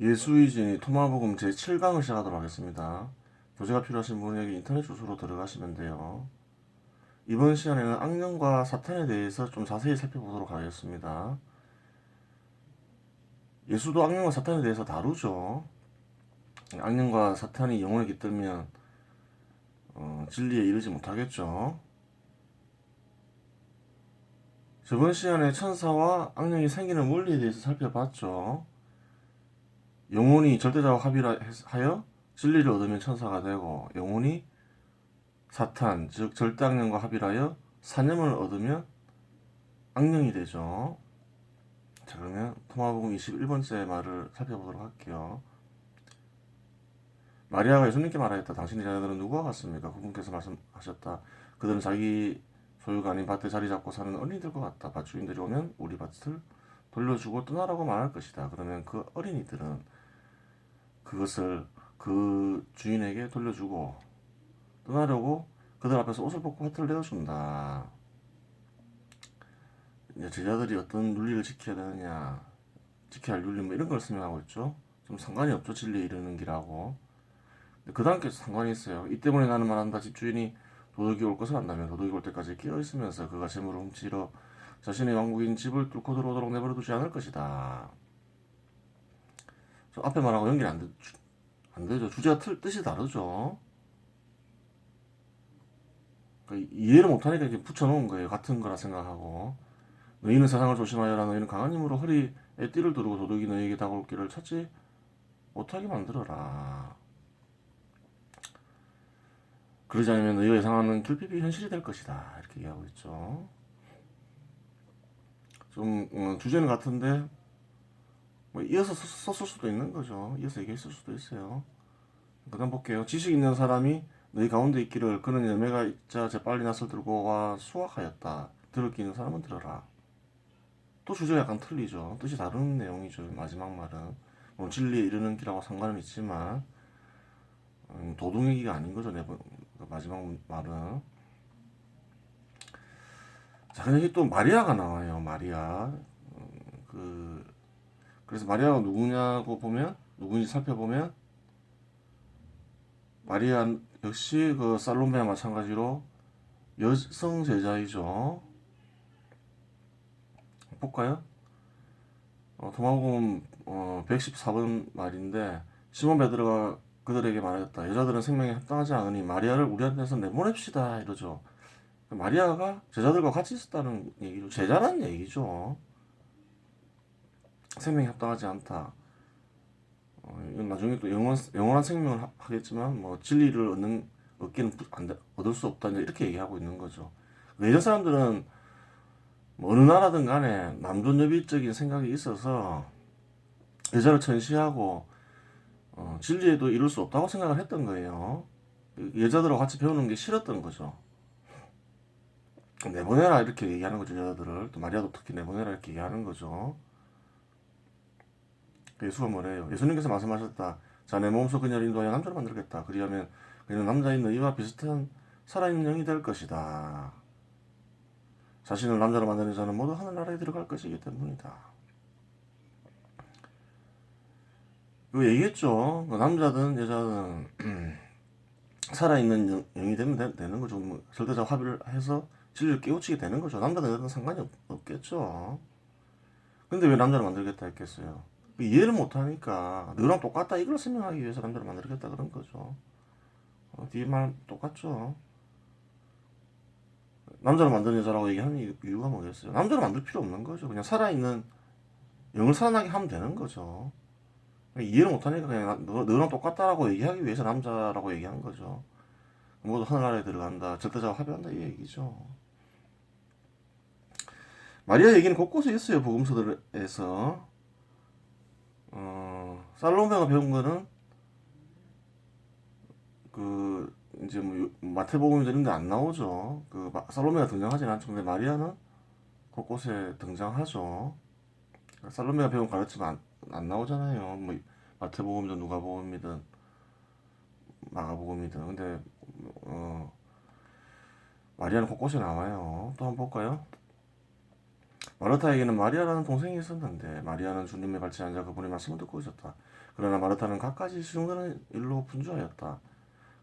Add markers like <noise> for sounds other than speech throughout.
예수이진이 토마복음 제7강을 시작하도록 하겠습니다. 교재가 필요하신 분에게 인터넷 주소로 들어가시면 돼요. 이번 시간에는 악령과 사탄에 대해서 좀 자세히 살펴보도록 하겠습니다. 예수도 악령과 사탄에 대해서 다루죠. 악령과 사탄이 영혼을 깃들면 어, 진리에 이르지 못하겠죠. 저번 시간에 천사와 악령이 생기는 원리에 대해서 살펴봤죠. 영혼이 절대자와 합의하여 진리를 얻으면 천사가 되고 영혼이 사탄 즉 절대 악령과 합의하여 사념을 얻으면 악령이 되죠. 자 그러면 토마복음 21번째 말을 살펴보도록 할게요. 마리아가 예수님께 말하였다. 당신의 자녀들은 누구와 같습니까? 그분께서 말씀하셨다. 그들은 자기 소유가 아닌 밭에 자리 잡고 사는 어린이들과 같다. 밭주인들이 오면 우리 밭을 돌려주고 떠나라고 말할 것이다. 그러면 그 어린이들은 그것을 그 주인에게 돌려주고 떠나려고 그들 앞에서 옷을 벗고 화투를 내어준다. 이제 제자들이 어떤 윤리를 지켜야 되느냐, 지켜야 할 윤리 뭐 이런 걸 설명하고 있죠. 좀 상관이 없죠. 진리에 이르는 길하고. 그 다음께 상관이 있어요. 이 때문에 나는 말한다. 집주인이 도둑이 올 것을 안다면 도둑이 올 때까지 끼어 있으면서 그가 재물을 훔치러 자신의 왕국인 집을 뚫고 들어오도록 내버려 두지 않을 것이다. 저 앞에 말하고 연결이 안, 되, 안 되죠. 주제가 틀, 뜻이 다르죠. 그러니까 이해를 못하니까 이렇게 붙여놓은 거예요. 같은 거라 생각하고. 너희는 세상을 조심하여라. 너희는 강한 힘으로 허리에 띠를 두르고 도둑이 너희에게 다가올 길을 찾지 못하게 만들어라. 그러지 않으면 너희가 예상하는 결핍이 현실이 될 것이다. 이렇게 얘기하고 있죠. 좀 어, 주제는 같은데 뭐 이어서 썼- 썼을 수도 있는 거죠. 이어서 얘기했을 수도 있어요. 그다음 볼게요. 지식 있는 사람이 너희 가운데 있기를 그는 열매가 있자 재빨리 낫을 들고 와 수확하였다. 들을 끼는 사람은 들어라. 또 주제가 약간 틀리죠. 뜻이 다른 내용이죠. 마지막 말은 물론 진리에 이르는 길하고 상관은 있지만 음, 도둑 얘기가 아닌 거죠. 네 번, 그 마지막 말은 자, 근데 또 마리아가 나와요. 마리아. 음, 그 그래서 마리아가 누구냐고 보면 누구인지 살펴보면 마리아 역시 그 살로메와 마찬가지로 여성 제자이죠. 볼까요? 어, 도마복음 어, 114번 말인데 시몬 베드로가 그들에게 말하였다. 여자들은 생명에 합당하지 않으니 마리아를 우리한테서 내보냅시다 이러죠. 마리아가 제자들과 같이 있었다는 얘기죠. 제자라는 얘기죠. 생명에 합당하지 않다. 어, 이건 나중에 또 영원 영원한 생명을 하- 하겠지만 뭐 진리를 얻는 얻기는 부- 안 돼- 얻을 수 없다 이렇게 얘기하고 있는 거죠. 예전 사람들은 뭐 어느 나라든 간에 남존여비적인 생각이 있어서 여자를 천시하고 어, 진리에도 이룰 수 없다고 생각을 했던 거예요. 여자들하고 같이 배우는 게 싫었던 거죠. 내보내라 이렇게 얘기하는 거죠 여자들을 또 마리아도 특히 내보내라 이렇게 얘기하는 거죠. 예수가 뭐래요? 예수님께서 말씀하셨다. 자, 내 몸소 그녀를 인도하여 남자로 만들겠다. 그리하면 그녀는 남자인 너희와 비슷한 살아있는 영이 될 것이다. 자신을 남자로 만드는 자는 모두 하늘나라에 들어갈 것이기 때문이다. 이거 얘기했죠. 그 남자든 여자든 <clears throat> 살아있는 영, 영이 되면 되, 되는 거죠. 뭐 절대적 합의를 해서 진리를 깨우치게 되는 거죠. 남자든 여자든 상관이 없, 없겠죠. 근데 왜 남자를 만들겠다 했겠어요? 그 이해를 못하니까 너랑 똑같다 이걸 설명하기 위해서 남자를 만들겠다 그런 거죠. 어, 뒤에 말 똑같죠. 남자를 만드는 여자라고 얘기하는 이유- 이유가 뭐겠어요? 남자를 만들 필요 없는 거죠. 그냥 살아있는 영을 살아나게 하면 되는 거죠. 이해를 못하니까 그냥 너, 너랑 똑같다라고 얘기하기 위해서 남자라고 얘기한 거죠. 모두 하늘나라에 들어간다. 절대자와 합의한다 이 얘기죠. 마리아 얘기는 곳곳에 있어요. 복음서들에서. 어, 살로메가 배운 거는 그 이제 뭐 요- 마태복음 이런 데 안 나오죠. 그 마- 살로메가 등장하진 않죠. 근데 마리아는 곳곳에 등장하죠. 살로메가 배운 가르침 안, 안 나오잖아요. 뭐 마태복음이든 누가복음이든 마가복음이든 근데 어 마리아는 곳곳에 나와요. 또 한번 볼까요? 마르타에게는 마리아라는 동생이 있었는데 마리아는 주님의 발치에 앉아 그분의 말씀을 듣고 있었다. 그러나 마르타는 갖가지 시중드는 일로 분주하였다.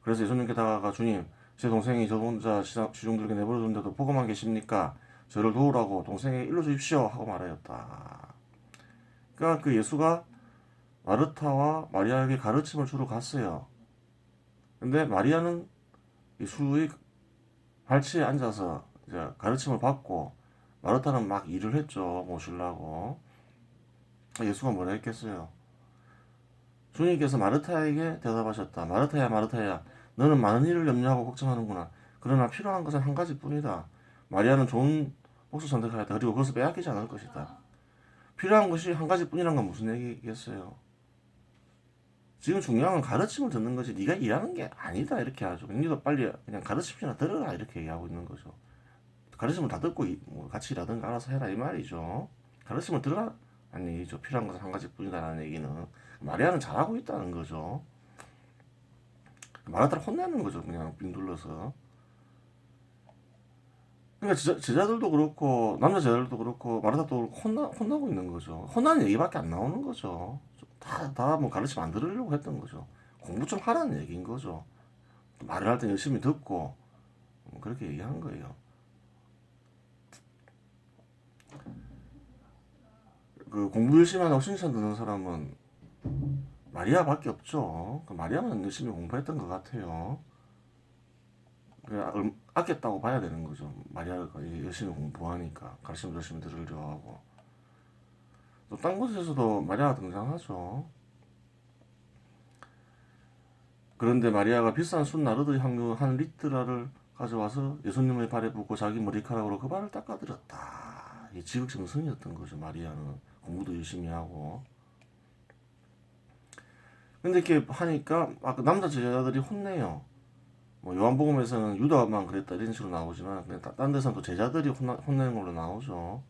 그래서 예수님께 다가가 주님, 제 동생이 저 혼자 시중들에게 내버려둔데도 보고만 계십니까? 저를 도우라고 동생에게 일러 주십시오 하고 말하였다. 그러니까 그 예수가 마르타와 마리아에게 가르침을 주러 갔어요. 근데 마리아는 예수의 발치에 앉아서 가르침을 받고 마르타는 막 일을 했죠. 모시려고. 예수가 뭐라 했겠어요? 주님께서 마르타에게 대답하셨다. 마르타야, 마르타야, 너는 많은 일을 염려하고 걱정하는구나. 그러나 필요한 것은 한 가지뿐이다. 마리아는 좋은 몫을 선택하였다. 그리고 그것을 빼앗기지 않을 것이다. 필요한 것이 한 가지뿐이란 건 무슨 얘기겠어요? 지금 중요한 건 가르침을 듣는 거지. 네가 일하는 게 아니다 이렇게 하죠. 니도 빨리 그냥 가르침이나 들어라 이렇게 얘기하고 있는 거죠. 가르침을 다 듣고 이- 뭐 같이 일하든가 알아서 해라 이 말이죠. 가르침을 들어라 아니 얘기죠. 필요한 것은 한 가지뿐이다라는 얘기는 마리아는 잘하고 있다는 거죠. 마라타를 혼내는 거죠. 그냥 빙 둘러서. 그러니까 제자, 제자 들도 그렇고 남자 제자들도 그렇고 마라타도 혼나 혼나고 있는 거죠. 혼나는 얘기밖에 안 나오는 거죠. 다 다 뭐 가르침 안 들으려고 했던 거죠. 공부 좀 하라는 얘기인 거죠. 말을 할 때 열심히 듣고 뭐 그렇게 얘기한 거예요. 그 공부 열심히 하고 칭찬 듣는 사람은 마리아밖에 없죠. 그 마리아만 열심히 공부했던 것 같아요. 그 얼- 아꼈다고 봐야 되는 거죠. 마리아가 열심히 공부하니까 가르침 열심히 들으려 하고 또 딴 곳에서도 마리아가 등장하죠. 그런데 마리아가 비싼 순나르드 향유 한 리트라를 가져와서 예수님의 발에 붓고 자기 머리카락으로 그 발을 닦아드렸다. 이 지극정성이었던 거죠. 마리아는 공부도 열심히 하고. 근데 이렇게 하니까 아까 남자 제자들이 혼내요. 뭐 요한복음에서는 유다만 그랬다 이런 식으로 나오지만 그냥 데서는 또 제자들이 혼나, 혼내는 걸로 나오죠.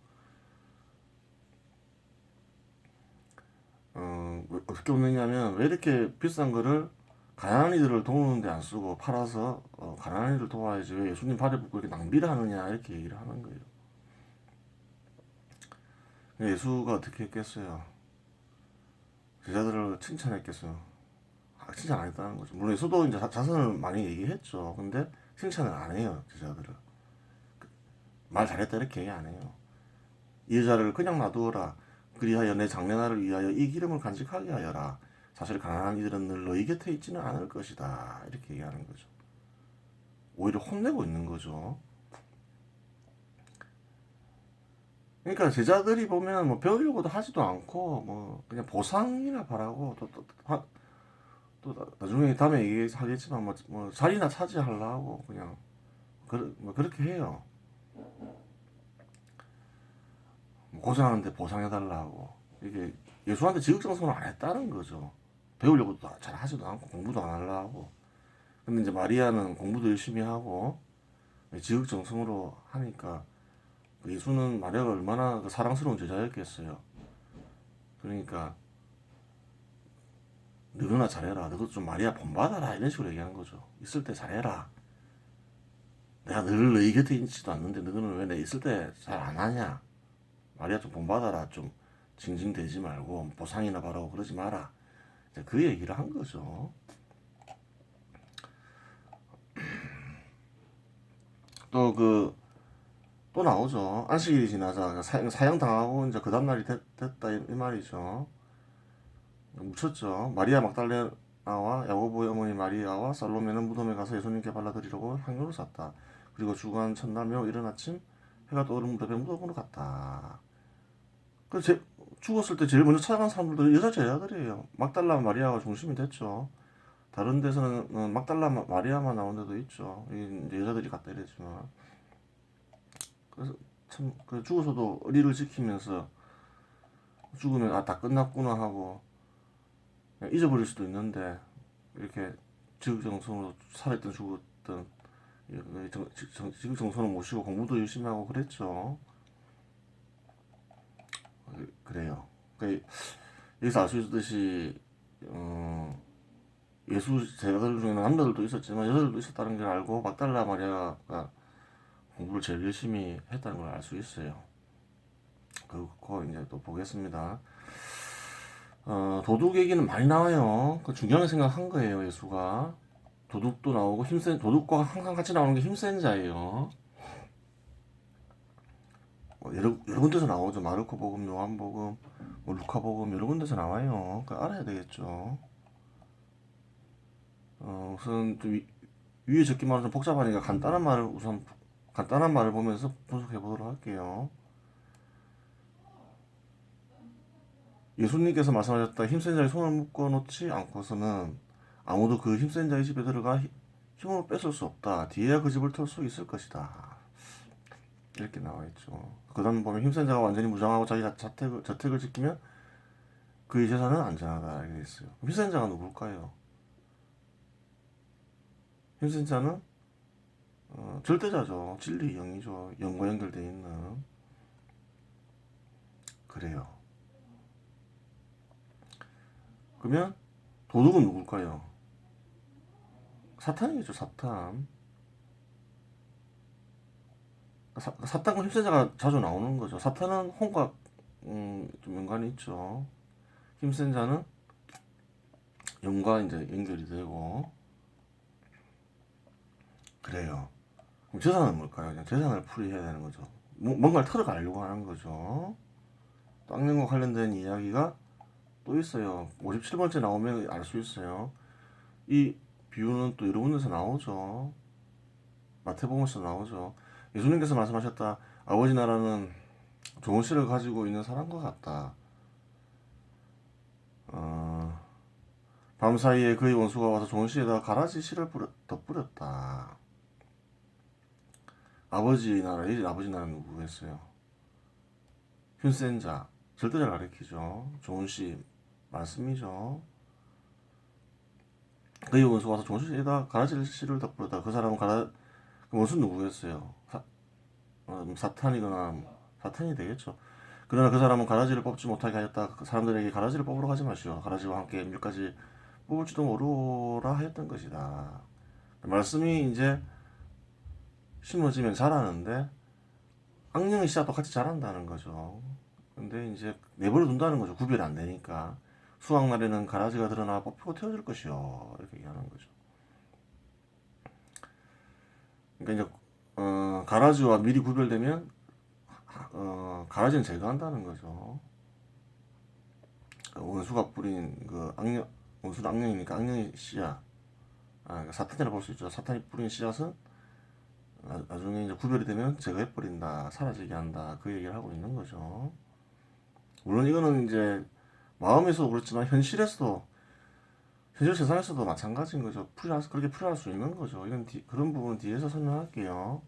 어, 왜- 어떻게 혼내냐면 왜 이렇게 비싼 거를 가난한 이들을 도우는데 안 쓰고 팔아서 어, 가난한 이들 도와야지 왜 예수님 발에 붙고 이렇게 낭비를 하느냐 이렇게 얘기를 하는 거예요. 예수가 어떻게 했겠어요? 제자들을 칭찬했겠어요. 아, 칭찬 안 했다는 거죠. 물론 예수도 이제 자- 자선을 많이 얘기했죠. 근데 칭찬을 안 해요, 제자들을. 그, 말 잘했다 이렇게 얘기 안 해요. 이 여자를 그냥 놔두어라. 그리하여 내 장래날을 위하여 이 기름을 간직하게 하여라. 사실 가난한 이들은 늘 너희 곁에 있지는 않을 것이다. 이렇게 얘기하는 거죠. 오히려 혼내고 있는 거죠. 그러니까 제자들이 보면 뭐 배우려고도 하지도 않고 뭐 그냥 보상이나 바라고 또, 또, 하- 또 나- 나중에 다음에 얘기하겠지만 뭐, 뭐 자리나 차지하려고 그냥 그, 뭐 그렇게 해요. 뭐 고생하는데 보상해달라고 이게 예수한테 지극정성을 안 했다는 거죠. 배우려고도 잘 하지도 않고 공부도 안 하려고. 근데 이제 마리아는 공부도 열심히 하고 지극정성으로 하니까 그 예수는 마리아가 얼마나 그 사랑스러운 제자였겠어요. 그러니까 너나 잘해라. 너도 좀 마리아 본받아라. 이런 식으로 얘기하는 거죠. 있을 때 잘해라. 내가 늘 너희 곁에 있지도 않는데 너는 왜 내 있을 때 잘 안 하냐? 마리아 좀 본받아라. 좀 징징대지 말고 보상이나 바라고 그러지 마라. 그 얘기를 한 거죠. 또그 또 나오죠. 안식일이 지나자 사- 사형 당하고 이제 그 다음 날이 됐, 다 이, 이 말이죠. 묻혔죠. 마리아 막달레나와 야고보의 어머니 마리아와 살로메는 무덤에 가서 예수님께 발라드리려고 향유를 샀다. 그리고 주간 첫날 매우 이른 아침 해가 떠오른 무렵에 무덤으로 갔다. 그 제, 죽었을 때 제일 먼저 찾아간 사람들도 여자 제자들이에요. 막달라 마리아가 중심이 됐죠. 다른 데서는 어, 막달라 마- 마리아만 나온 데도 있죠. 여자들이 갔다 이랬지만. 그래서 참그 죽어서도 의리를 지키면서 죽으면 아 다 끝났구나 하고 잊어버릴 수도 있는데 이렇게 지극정성으로 지- 정- 지극정성을 모시고 공부도 열심히 하고 그랬죠. 그- 그래요. 그 여기서 알 수 있듯이 어, 예수 제자들 중에는 남자들도 있었지만 여자들도 있었다는 걸 알고 막달라 마리아가 공부를 제일 열심히 했다는 걸 알 수 있어요. 그거 이제 또 보겠습니다. 어, 도둑 얘기는 많이 나와요. 그 중요하게 생각한 거예요, 예수가. 도둑도 나오고 힘센 도둑과 항상 같이 나오는 게 힘센 자예요. 뭐 여러, 여러 군데서 나오죠. 마르코 복음, 요한 복음, 뭐 루카 복음 여러 군데서 나와요. 그 알아야 되겠죠. 어, 우선 좀 위, 위에 적기만 좀 복잡하니까 간단한 말을 우선 간단한 말을 보면서 분석해 보도록 할게요. 예수님께서 말씀하셨다. 힘센 자의 손을 묶어 놓지 않고서는 아무도 그 힘센 자의 집에 들어가 힘- 힘으로 뺏을 수 없다. 뒤에야 그 집을 털 수 있을 것이다. 이렇게 나와 있죠. 그 다음 보면 힘센 자가 완전히 무장하고 자기 자- 자택을, 저택을 지키면 그의 재산은 안전하다. 이렇게 돼 있어요. 힘센 자가 누굴까요? 힘센 자는 어, 절대자죠. 진리 영이죠. 영과 연결되어 있는. 그래요. 그러면 도둑은 누굴까요? 사탄이겠죠, 사탄. 사, 사탄과 힘센자가 자주 나오는 거죠. 사탄은 혼과 음, 좀 연관이 있죠. 힘센 자는 영과 이제 연결이 되고 그래요. 재산은 뭘까요? 그냥 재산을 풀이해야 되는 거죠. 뭐- 뭔가를 털어가려고 하는 거죠. 땅령과 관련된 이야기가 또 있어요. 57번째 나오면 알 수 있어요. 이 비유는 또 여러 군데서 나오죠. 마태복음에서 나오죠. 예수님께서 말씀하셨다. 아버지 나라는 좋은 씨를 가지고 있는 사람과 같다. 어, 밤 사이에 그의 원수가 와서 좋은 씨에다가 가라지 씨를 뿌려, 덧뿌렸다. 아버지 나라, 이 아버지 나라는 누구겠어요? 흉센자, 절대자를 가리키죠. 좋은 씨, 말씀이죠. 그의 원수가 와서 좋은 씨에다 가라지 씨를 덧뿌렸다. 그 사람은 가라, 그 원수 누구겠어요? 사, 어, 사탄이거나 뭐, 사탄이 되겠죠. 그러나 그 사람은 가라지를 뽑지 못하게 하였다. 그 사람들에게 가라지를 뽑으러 가지 마시오. 가라지와 함께 밀까지 뽑을지도 모르라 하였던 것이다. 말씀이 이제 심어지면 자라는데 악령의 씨앗도 같이 자란다는 거죠. 근데 이제 내버려 둔다는 거죠. 구별이 안 되니까. 수확 날에는 가라지가 드러나 뽑히고 태워질 것이요. 이렇게 얘기하는 거죠. 그러니까 이제 어, 가라지와 밀이 구별되면 어, 가라지는 제거한다는 거죠. 그 원수가 뿌린 그 악령 원수는 악령이니까 악령의 씨앗 아, 그러니까 사탄이라 볼 수 있죠. 사탄이 뿌린 씨앗은 나- 나중에 이제 구별이 되면 제거해 버린다, 사라지게 한다 그 얘기를 하고 있는 거죠. 물론 이거는 이제 마음에서도 그렇지만 현실에서도 현실 세상에서도 마찬가지인 거죠. 풀이할 수- 그렇게 풀이할 수 있는 거죠. 이건 뒤- 그런 부분 뒤에서 설명할게요.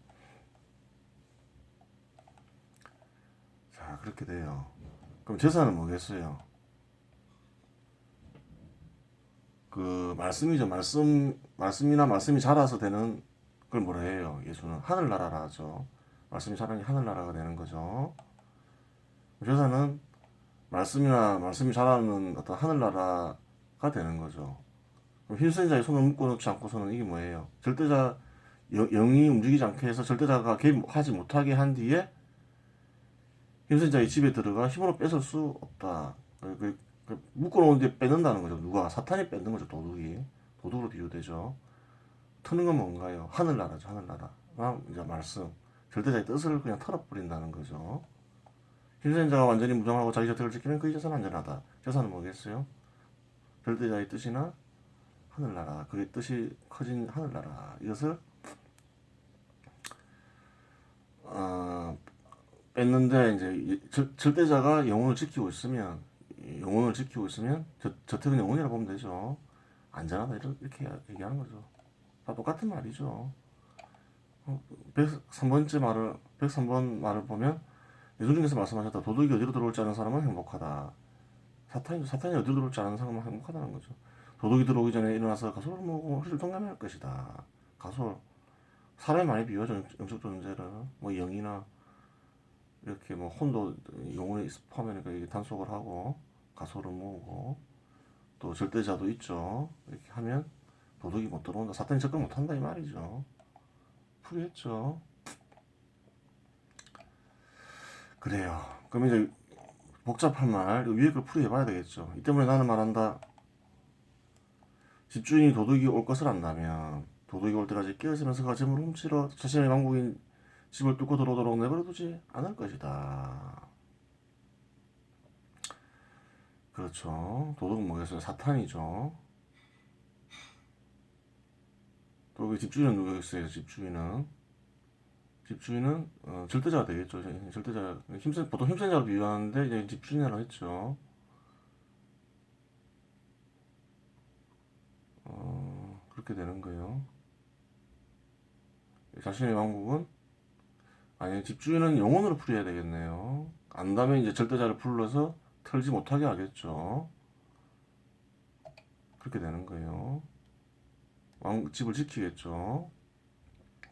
자 그렇게 돼요. 그럼 재산은 뭐겠어요? 그 말씀이죠. 말씀 말씀이나 말씀이 자라서 되는 그걸 뭐라 해요? 예수는 하늘나라라 하죠. 말씀이 자라니 하늘나라가 되는 거죠. 재산은 말씀이나 말씀이 자라는 어떤 하늘나라가 되는 거죠. 그럼 힘센 자의 손을 묶어놓지 않고서는 이게 뭐예요? 절대자 영, 영이 움직이지 않게 해서 절대자가 개입하지 못하게 한 뒤에 힘센 자의 집에 들어가 힘으로 뺏을 수 없다. 그, 그, 그 묶어놓은 데 뺏는다는 거죠. 누가 사탄이 뺏는 거죠. 도둑이 도둑으로 비유되죠. 트는 건 뭔가요? 하늘나라죠. 하늘나라. 랑 이제 말씀 절대자의 뜻을 그냥 털어버린다는 거죠. 힘센 자가 완전히 무장하고 자기 저택을 지키면 그 재산은 안전하다. 재산은 뭐겠어요? 절대자의 뜻이나 하늘나라. 그의 뜻이 커진 하늘나라. 이것을 어, 뺐는데 이제 이- 절- 절대자가 영혼을 지키고 있으면 이 영혼을 지키고 있으면 저, 저택은 영혼이라 보면 되죠. 안전하다 이렇게 얘기하는 거죠. 다 똑같은 말이죠. 103번째 말을 103번 말을 보면 예수님께서 말씀하셨다. 도둑이 어디로 들어올지 않은 사람은 행복하다. 사탄이 사탄이 어디로 들어올지 않은 사람은 행복하다는 거죠. 도둑이 들어오기 전에 일어나서 가솔을 모으고 허리를 동감할 것이다. 가솔 사람이 많이 비유하죠. 영적 존재를 뭐 영이나 이렇게 뭐 혼도 영혼에 이게 단속을 하고 가소를 모으고 또 절대자도 있죠. 이렇게 하면 도둑이 못 들어온다. 사탄이 접근 못 한다 이 말이죠. 풀이했죠. 그래요. 그럼 이제 복잡한 말 위에 걸 풀이해봐야 되겠죠. 이 때문에 나는 말한다. 집주인이 도둑이 올 것을 안다면 도둑이 올 때까지 깨어지면서 가짐을 훔치러 자신의 왕국인 집을 뚫고 들어오도록 내버려두지 않을 것이다. 그렇죠. 도둑은 뭐겠어요? 사탄이죠. 또그 집주인은 누구겠어요? 집주인은 집주인은 어, 절대자가 되겠죠. 절대자 힘센 보통 힘센 자로 비유하는데 이제 집주인이라고 했죠. 어, 그렇게 되는 거예요. 자신의 왕국은 아니 집주인은 영혼으로 풀어야 되겠네요. 안다면 이제 절대자를 불러서 털지 못하게 하겠죠. 그렇게 되는 거예요. 왕 집을 지키겠죠.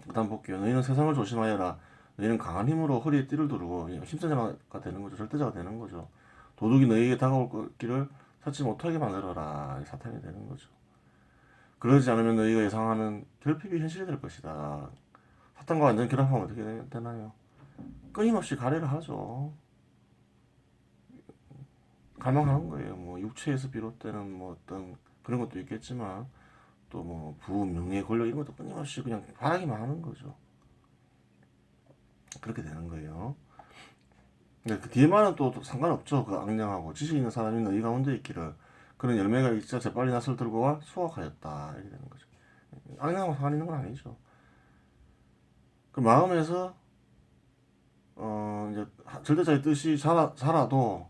그 다음 볼게요. 너희는 세상을 조심하여라. 너희는 강한 힘으로 허리에 띠를 두르고 힘센 자가 되는 거죠. 절대자가 되는 거죠. 도둑이 너희에게 다가올 길을 찾지 못하게 만들어라. 사탄이 되는 거죠. 그러지 않으면 너희가 예상하는 결핍이 현실이 될 것이다. 사탄과 완전 결합하면 어떻게 되- 되나요? 끊임없이 가래를 하죠. 갈망하는 거예요. 뭐 육체에서 비롯되는 뭐 어떤 그런 것도 있겠지만 또 뭐 부음, 명예, 권력 이런 것도 끊임없이 그냥 바라기만 하는 거죠. 그렇게 되는 거예요. 그 뒤에 말은 또, 또 상관없죠. 그 악령하고 지식 있는 사람이 너희 가운데 있기를 그런 열매가 있자 재빨리 낫을 들고 와 수확하였다 이렇게 되는 거죠. 악령하고 상관 있는 건 아니죠. 그 마음에서 어 이제 절대자의 뜻이 자라, 자라도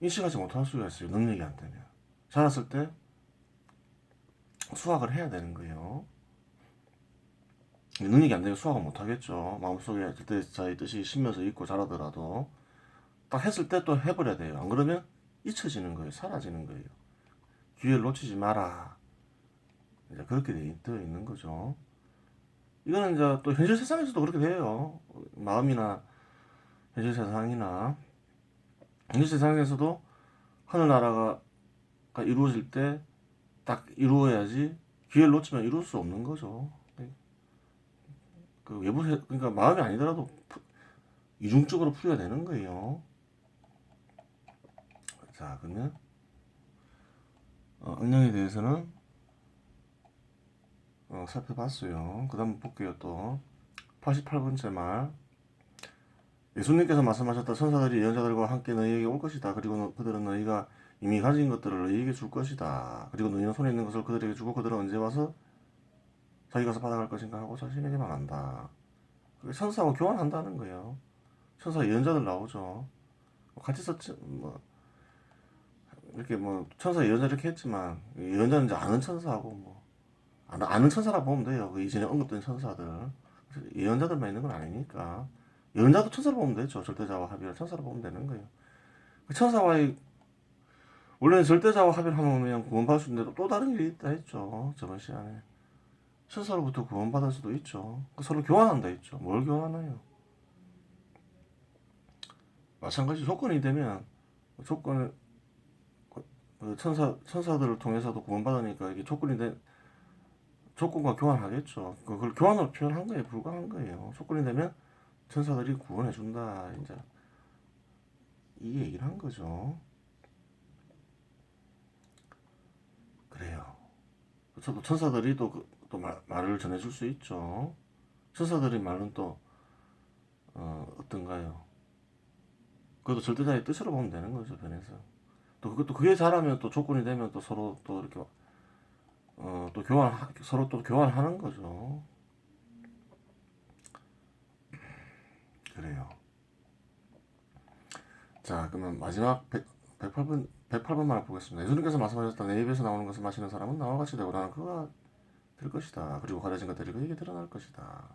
인식하지 못할 수가 있어요. 능력이 안 되면 자랐을 때 수학을 해야 되는 거예요. 능력이 안 되면 수학을 못 하겠죠. 마음속에 절대자의 뜻이 심면서 있고 자라더라도 딱 했을 때 또 해버려야 돼요. 안 그러면 잊혀지는 거예요. 사라지는 거예요. 기회를 놓치지 마라. 이제 그렇게 돼- 되어 있는 거죠. 이거는 이제 또 현실 세상에서도 그렇게 돼요. 마음이나 현실 세상이나 현실 세상에서도 하늘나라가 가 이루어질 때 딱 이루어야지 기회를 놓치면 이룰 수 없는 거죠. 그 외부 세, 그러니까 마음이 아니더라도 푸- 이중적으로 풀어야 되는 거예요. 자 그러면 어, 악령에 대해서는 어, 살펴봤어요. 그 다음 볼게요 또 88번째 말 예수님께서 말씀하셨다 천사들이 예언자들과 함께 너희에게 올 것이다. 그리고 너- 그들은 너희가 이미 가진 것들을 너희에게 줄 것이다. 그리고 너희는 손에 있는 것을 그들에게 주고 그들은 언제 와서 자기 가서 받아갈 것인가 하고 자신에게 말한다. 천사하고 교환한다는 거예요. 천사 예언자들 나오죠. 뭐 같이 썼지 뭐 이렇게 뭐 천사 예언자 이렇게 했지만 예언자는 이제 아는 천사하고 뭐 아는, 천사라 보면 돼요. 그 이전에 언급된 천사들 예언자들만 있는 건 아니니까 예언자도 천사로 보면 되죠. 절대자와 합의를 천사로 보면 되는 거예요. 그 천사와의 원래는 절대자와 합의를 하면 그냥 구원받을 수 있는데 또 다른 일이 있다 했죠. 저번 시간에. 천사로부터 구원받을 수도 있죠. 그 서로 교환한다 했죠. 뭘 교환하나요? 마찬가지 조건이 되면 조건을 그 천사 천사들을 통해서도 구원받으니까 이게 조건이 된 조건과 교환하겠죠. 그걸 교환으로 표현한 거에 불과한 거예요. 조건이 되면 천사들이 구원해 준다. 이제 이 얘기를 한 거죠. 그래요. 저도 천사들이 또, 그, 또 말, 말을 전해줄 수 있죠. 천사들의 말은 또, 어, 어떤가요? 그것도 절대자의 뜻으로 보면 되는 거죠, 변해서. 또 그것도 그게 잘하면 또 조건이 되면 또 서로 또 이렇게, 어, 또 교환, 서로 또 교환하는 거죠. 그래요. 자, 그러면 마지막 100, 108번, 108번 말 보겠습니다. 예수님께서 말씀하셨다. 내 입에서 나오는 것을 마시는 사람은 나와 같이 되고 나는 그가 될 것이다. 그리고 가려진 것들이 그에게 드러날 것이다.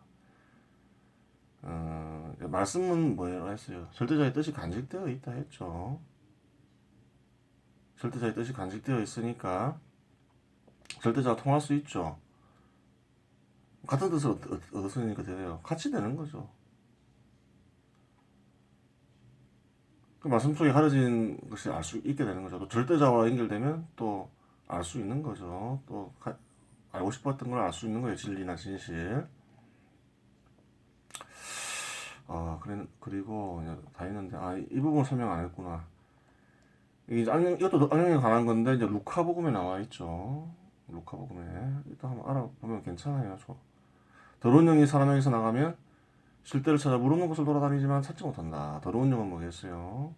어, 말씀은 뭐예요? 했어요. 절대자의 뜻이 간직되어 있다 했죠. 절대자의 뜻이 간직되어 있으니까 절대자가 통할 수 있죠. 같은 뜻을 얻었으니까 돼요. 같이 되는 거죠. 그 말씀 속에 가려진 것이 알 수 있게 되는 거죠. 또 절대자와 연결되면 또 알 수 있는 거죠. 또 가- 알고 싶었던 걸 알 수 있는 거예요. 진리나 진실. 아, 그래, 그리고 다 했는데, 아, 이 부분 설명 안 했구나. 이게 악령, 이것도 악령에 관한 건데, 이제 루카복음에 나와 있죠. 루카복음에. 일단 한번 알아보면 괜찮아요. 저. 더러운 영이 사람에게서 나가면 실대를 찾아 무르는 곳을 돌아다니지만 찾지 못한다. 더러운 영은 뭐겠어요?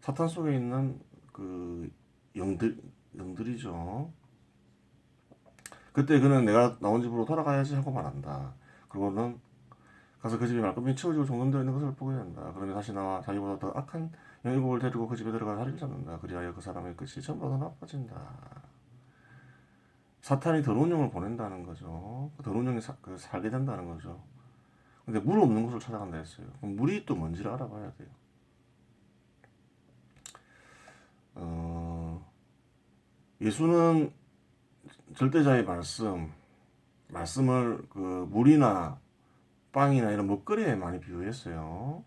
사탄 속에 있는 그 영들, 영들이죠. 그때 그는 내가 나온 집으로 돌아가야지 하고 말한다. 그리고는 가서 그 집이 말끔히 치워지고 정돈되어 있는 것을 보게 된다. 그러면 다시 나와 자기보다 더 악한 영일복을 데리고 그 집에 들어가 자리를 잡는다. 그리하여 그 사람의 끝이 전부 다 나빠진다. 사탄이 더러운 영을 보낸다는 거죠. 그 더러운 영이 사- 그 살게 된다는 거죠. 근데 물 없는 곳을 찾아간다 했어요. 그럼 물이 또 뭔지를 알아봐야 돼요. 어, 예수는 절대자의 말씀, 말씀을 그 물이나 빵이나 이런 먹거리에 많이 비유했어요.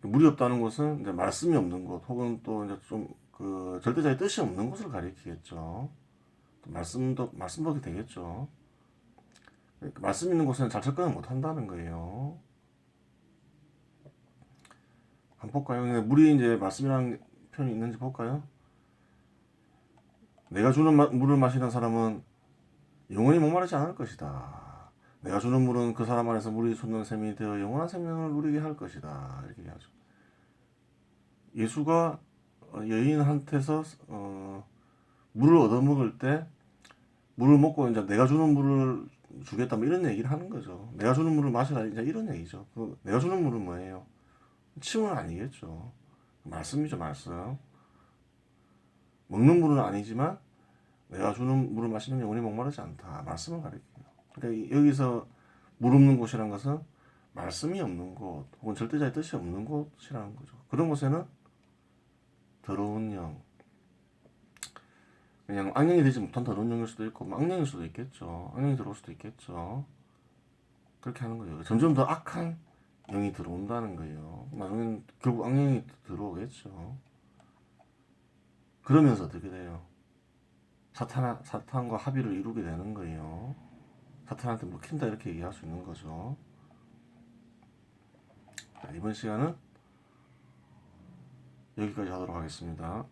물이 없다는 것은 이제 말씀이 없는 곳, 혹은 또 이제 좀 그 절대자의 뜻이 없는 곳을 가리키겠죠. 또 말씀도 말씀도 되겠죠. 그러니까 말씀 있는 곳은 잘 접근을 못 한다는 거예요. 한번 볼까요? 물이 이제 말씀이라는 표현이 있는지 볼까요? 내가 주는 마- 물을 마시는 사람은 영원히 목마르지 않을 것이다. 내가 주는 물은 그 사람 안에서 물이 솟는 샘이 되어 영원한 생명을 누리게 할 것이다. 이렇게 얘기하죠. 예수가 어, 여인한테서 어, 물을 얻어먹을 때 물을 먹고 이제 내가 주는 물을 주겠다 뭐 이런 얘기를 하는 거죠. 내가 주는 물을 마시라 이제 이런 얘기죠. 그 내가 주는 물은 뭐예요? 침은 아니겠죠. 말씀이죠, 말씀. 먹는 물은 아니지만 내가 주는 물을 마시면 영원히 목마르지 않다. 말씀을 가리켜요. 그러니까 이- 여기서 물 없는 곳이란 것은 말씀이 없는 곳, 혹은 절대자의 뜻이 없는 곳이라는 거죠. 그런 곳에는 더러운 영, 그냥 악령이 되지 못한 더러운 영일 수도 있고, 뭐 악령일 수도 있겠죠. 악령이 들어올 수도 있겠죠. 그렇게 하는 거예요. 점점 더 악한 영이 들어온다는 거예요. 나중엔 결국 악령이 들어오겠죠. 그러면서 어떻게 돼요? 사탄, 사탄과 합의를 이루게 되는 거예요. 사탄한테 먹힌다 이렇게 얘기할 수 있는 거죠. 자, 이번 시간은 여기까지 하도록 하겠습니다.